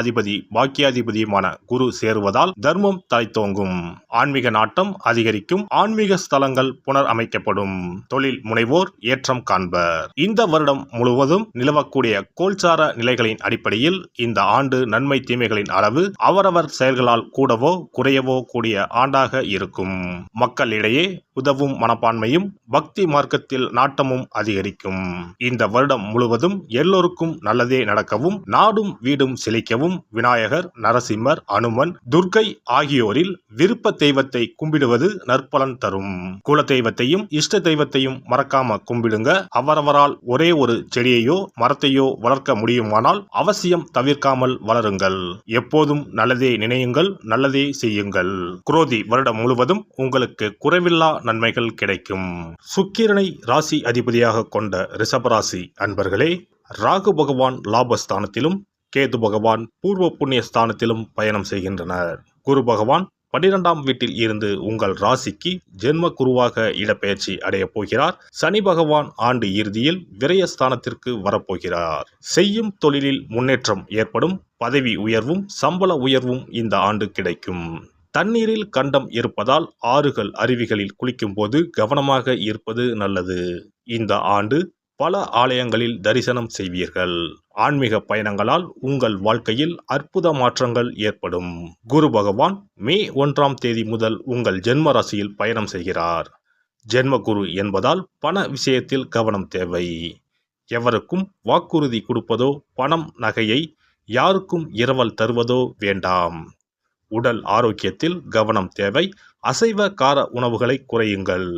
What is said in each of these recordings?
அதிபதி பாக்கியாதிபதியுமான குரு சேருவதால் தர்மம் தலைத்தோங்கும் ஆன்மீக நாட்டம் அதிகரிக்கும். ஆன்மீக ஸ்தலங்கள் புனர் அமைக்கப்படும் தொழில் முனைவோர் ஏற்றம் காண்பர். இந்த வருடம் முழுவதும் நிலவக்கூடிய கோல்சார நிலைகளின் அடிப்படையில் இந்த ஆண்டு நன்மை தீமைகளின் அளவு அவரவர் செயல்களால் கூடவோ குறையவோ கூடிய ஆண்டாக இருக்கும். மக்களிடையே உதவும் மனப்பான்மையும் பக்தி மார்க்கத்தில் நாட்டமும் அதிகரிக்கும். இந்த வருடம் முழுவதும் எல்லோருக்கும் நல்லதே நடக்கவும் நாடும் வீடும் சிலைக்கவும் விநாயகர் நரசிம்மர் அனுமன் துர்க்கை ஆகியோரில் விருப்ப தெய்வத்தை கும்பிடுவது நற்பலன் தரும். குல தெய்வத்தையும் இஷ்ட தெய்வத்தையும் மறக்காம கும்பிடுங்க. அவரவரால் ஒரே ஒரு செடியையோ மரத்தையோ வளர்க்க முடியுமானால் அவசியம் தவிர்க்காமல் வளருங்கள். எப்போதும் நல்லதே நினையுங்கள் நல்லதே செய்யுங்கள். குரோதி வருடம் முழுவதும் உங்களுக்கு குறைவில்லா நன்மைகள் கிடைக்கும். சுக்கிரனை ராசி அதிபதியாக கொண்ட ரிஷபராசி அன்பர்களே ராகு பகவான் லாபஸ்தானத்திலும் கேது பகவான் பூர்வ புண்ணிய ஸ்தானத்திலும் பயணம் செய்கின்றனர். குரு பகவான் பன்னிரெண்டாம் வீட்டில் இருந்து உங்கள் ராசிக்கு ஜென்ம குருவாக இடப்பெயர்ச்சி அடையப் போகிறார். சனி பகவான் ஆண்டு இறுதியில் விரயஸ்தானத்திற்கு வரப்போகிறார். செய்யும் தொழிலில் முன்னேற்றம் ஏற்படும் பதவி உயர்வும் சம்பள உயர்வும் இந்த ஆண்டு கிடைக்கும். தண்ணீரில் கண்டம் இருப்பதால் ஆறுகள் அருவிகளில் குளிக்கும்போது கவனமாக இருப்பது நல்லது. இந்த ஆண்டு பல ஆலயங்களில் தரிசனம் செய்வீர்கள். ஆன்மீக பயணங்களால் உங்கள் வாழ்க்கையில் அற்புத மாற்றங்கள் ஏற்படும். குரு பகவான் மே ஒன்றாம் தேதி முதல் உங்கள் ஜென்ம ராசியில் பயணம் செய்கிறார். ஜென்ம குரு என்பதால் பண விஷயத்தில் கவனம் தேவை. எவருக்கும் வாக்குறுதி கொடுப்பதோ பணம் நகையை யாருக்கும் இரவல் தருவதோ வேண்டாம். உடல் ஆரோக்கியத்தில் கவனம் தேவை. அசைவ கார உணவுகளை குறையுங்கள்.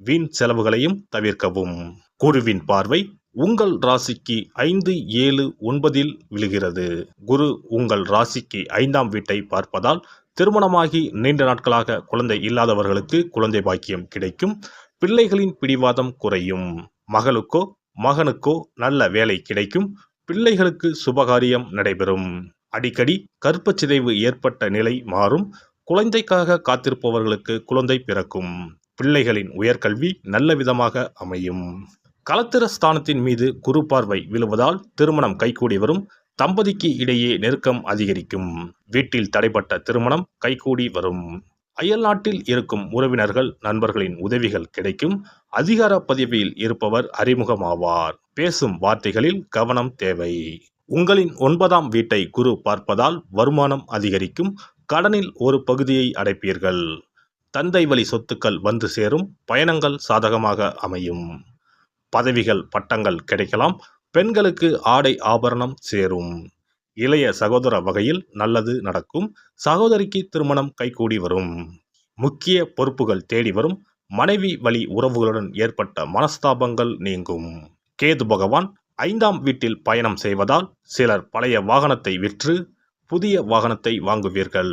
வீண் செலவுகளையும் தவிர்க்கவும். குருவின் பார்வை உங்கள் ராசிக்கு ஐந்து ஏழு ஒன்பதில் விழுகிறது. குரு உங்கள் ராசிக்கு ஐந்தாம் வீட்டை பார்ப்பதால் திருமணமாகி நீண்ட நாட்களாக குழந்தை இல்லாதவர்களுக்கு குழந்தை பாக்கியம் கிடைக்கும். பிள்ளைகளின் பிடிவாதம் குறையும். மகளுக்கோ மகனுக்கோ நல்ல வேலை கிடைக்கும். பிள்ளைகளுக்கு சுபகாரியம் நடைபெறும். அடிக்கடி கற்பச்சிதைவு ஏற்பட்ட நிலை மாறும். குழந்தைக்காக காத்திருப்பவர்களுக்கு குழந்தை பிறக்கும். பிள்ளைகளின் உயர்கல்வி நல்ல விதமாக அமையும். கலத்திர ஸ்தானத்தின் மீது குரு பார்வை விழுவதால் திருமணம் கைகூடி வரும். தம்பதிக்கு இடையே நெருக்கம் அதிகரிக்கும். வீட்டில் தடைப்பட்ட திருமணம் கைகூடி வரும். அயல்நாட்டில் இருக்கும் உறவினர்கள் நண்பர்களின் உதவிகள் கிடைக்கும். அதிகார பதவியில் இருப்பவர் அறிமுகமாவார். பேசும் வார்த்தைகளில் கவனம் தேவை. உங்களின் ஒன்பதாம் வீட்டை குரு பார்ப்பதால் வருமானம் அதிகரிக்கும். கடனில் ஒரு பகுதியை அடைப்பீர்கள். தந்தை வழி சொத்துக்கள் வந்து சேரும். பயணங்கள் சாதகமாக அமையும். பதவிகள் பட்டங்கள் கிடைக்கலாம். பெண்களுக்கு ஆடை ஆபரணம் சேரும். இளைய சகோதர வகையில் நல்லது நடக்கும். சகோதரிக்கு திருமணம் கைகூடி வரும். முக்கிய பொறுப்புகள் தேடி வரும். மனைவி வழி உறவுகளுடன் ஏற்பட்ட மனஸ்தாபங்கள் நீங்கும். கேது பகவான் ஐந்தாம் வீட்டில் பயணம் செய்வதால் சிலர் பழைய வாகனத்தை விற்று புதிய வாகனத்தை வாங்குவீர்கள்.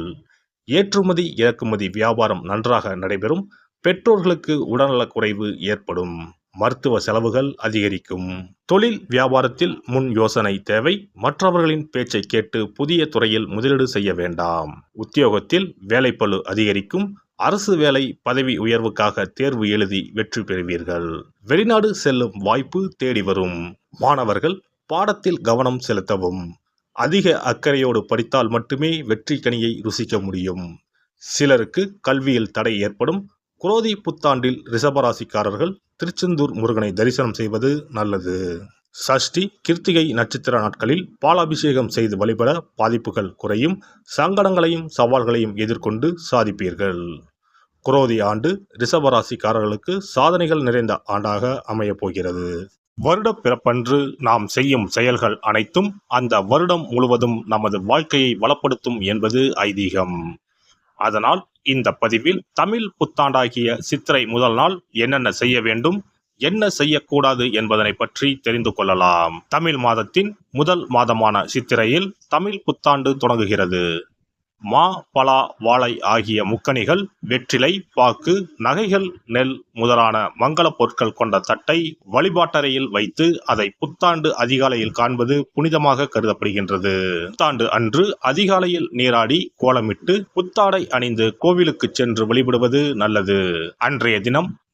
ஏற்றுமதி இறக்குமதி வியாபாரம் நன்றாக நடைபெறும். பெற்றோர்களுக்கு உடல்நலக் குறைவு ஏற்படும். மருத்துவ செலவுகள் அதிகரிக்கும். தொழில் வியாபாரத்தில் முன் யோசனை தேவை. மற்றவர்களின் பேச்சை கேட்டு புதிய துறையில் முதலீடு செய்ய வேண்டாம். உத்தியோகத்தில் வேலைப்பழு அதிகரிக்கும். அரசு வேலை பதவி உயர்வுக்காக தேர்வு எழுதி வெற்றி பெறுவீர்கள். வெளிநாடு செல்லும் வாய்ப்பு தேடி வரும். மாணவர்கள் பாடத்தில் கவனம் செலுத்தவும். அதிக அக்கறையோடு படித்தால் மட்டுமே வெற்றி கனியை ருசிக்க முடியும். சிலருக்கு கல்வியில் தடை ஏற்படும். குரோதி புத்தாண்டில் ரிஷபராசிக்காரர்கள் திருச்செந்தூர் முருகனை தரிசனம் செய்வது நல்லது. சஷ்டி கிருத்திகை நட்சத்திர நாட்களில் பாலாபிஷேகம் செய்து வழிபட பாதிப்புகள் குறையும் சங்கடங்களையும் சவால்களையும் எதிர்கொண்டு சாதிப்பீர்கள். குரோதி ஆண்டு ரிஷபராசிக்காரர்களுக்கு சாதனைகள் நிறைந்த ஆண்டாக அமையப் போகிறது. வருட பிறப்பன்று நாம் செய்யும் செயல்கள் அனைத்தும் அந்த வருடம் முழுவதும் நமது வாழ்க்கையை வளப்படுத்தும் என்பது ஐதீகம். அதனால் இந்த பதிவில் தமிழ் புத்தாண்டாகிய சித்திரை முதல் நாள் என்னென்ன செய்ய வேண்டும் என்ன செய்யக்கூடாது என்பதனை பற்றி தெரிந்து கொள்ளலாம். தமிழ் மாதத்தின் முதல் மாதமான சித்திரையில் தமிழ் புத்தாண்டு தொடங்குகிறது. மா பலா வாழை ஆகிய முக்கணிகள் வெற்றிலை பாக்கு நகைகள் நெல் முதலான மங்களப் பொருட்கள் கொண்ட தட்டை வழிபாட்டறையில் வைத்து அதை புத்தாண்டு அதிகாலையில் காண்பது புனிதமாக கருதப்படுகின்றது. புத்தாண்டு அன்று அதிகாலையில் நீராடி கோலமிட்டு புத்தாடை அணிந்து கோவிலுக்கு சென்று வழிபடுவது நல்லது. அன்றைய தினம்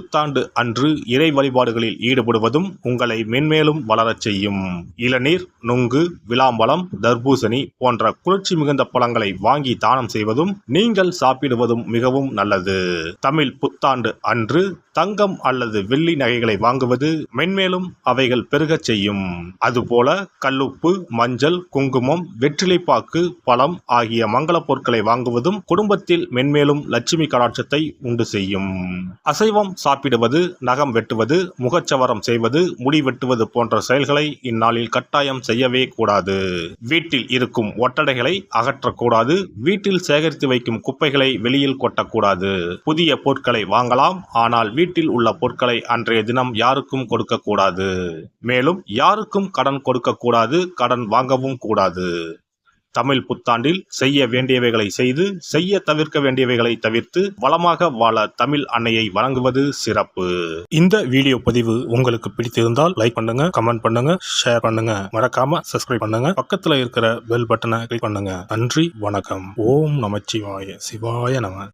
புத்தாண்டு அன்று இறை வழிபாடுகளில் ஈடுபடுவதும் உங்களை மென்மேலும் வளரச் செய்யும். இளநீர் நுங்கு விளாம்பழம் தர்பூசணி போன்ற குளிர்ச்சி மிகுந்த பழங்களை வாங்கி தானம் செய்வதும் நீங்கள் சாப்பிடுவதும் மிகவும் நல்லது. தமிழ் புத்தாண்டு அன்று தங்கம் அல்லது வெள்ளி நகைகளை வாங்குவது மென்மேலும் அவைகள் பெருகச் செய்யும். அதுபோல கல்லுப்பு மஞ்சள் குங்குமம் வெற்றிலைப்பாக்கு பழம் ஆகிய மங்கள பொருட்களை வாங்குவதும் குடும்பத்தில் மென்மேலும் லட்சுமி கடாட்சத்தை உண்டு செய்யும். அசைவம் சாப்பிடுவது நகம் வெட்டுவது முகச்சவரம் செய்வது முடி வெட்டுவது போன்ற செயல்களை இந்நாளில் கட்டாயம் செய்யவே கூடாது. வீட்டில் இருக்கும் ஒட்டடைகளை அகற்றக்கூடாது. வீட்டில் சேகரித்து வைக்கும் குப்பைகளை வெளியில் கொட்டக்கூடாது. புதிய பொருட்களை வாங்கலாம். ஆனால் வீட்டில் உள்ள பொருட்களை அன்றைய தினம் யாருக்கும் கொடுக்கக்கூடாது. மேலும் யாருக்கும் கடன் கொடுக்கக்கூடாது. கடன் வாங்கவும் கூடாது. தமிழ் புத்தாண்டில் செய்ய வேண்டியவைகளை செய்து செய்ய தவிர்க்க வேண்டியவைகளை தவிர்த்து வளமாக வாழ தமிழ் அன்னையை வழங்குவது சிறப்பு. இந்த வீடியோ பதிவு உங்களுக்கு பிடித்திருந்தால் லைக் பண்ணுங்க கமெண்ட் பண்ணுங்க ஷேர் பண்ணுங்க. மறக்காம சப்ஸ்கிரைப் பண்ணுங்க. பக்கத்துல இருக்கிற பெல் பட்டனை கிளிக் பண்ணுங்க. நன்றி வணக்கம். ஓம் நமச்சிவாய. சிவாய நம.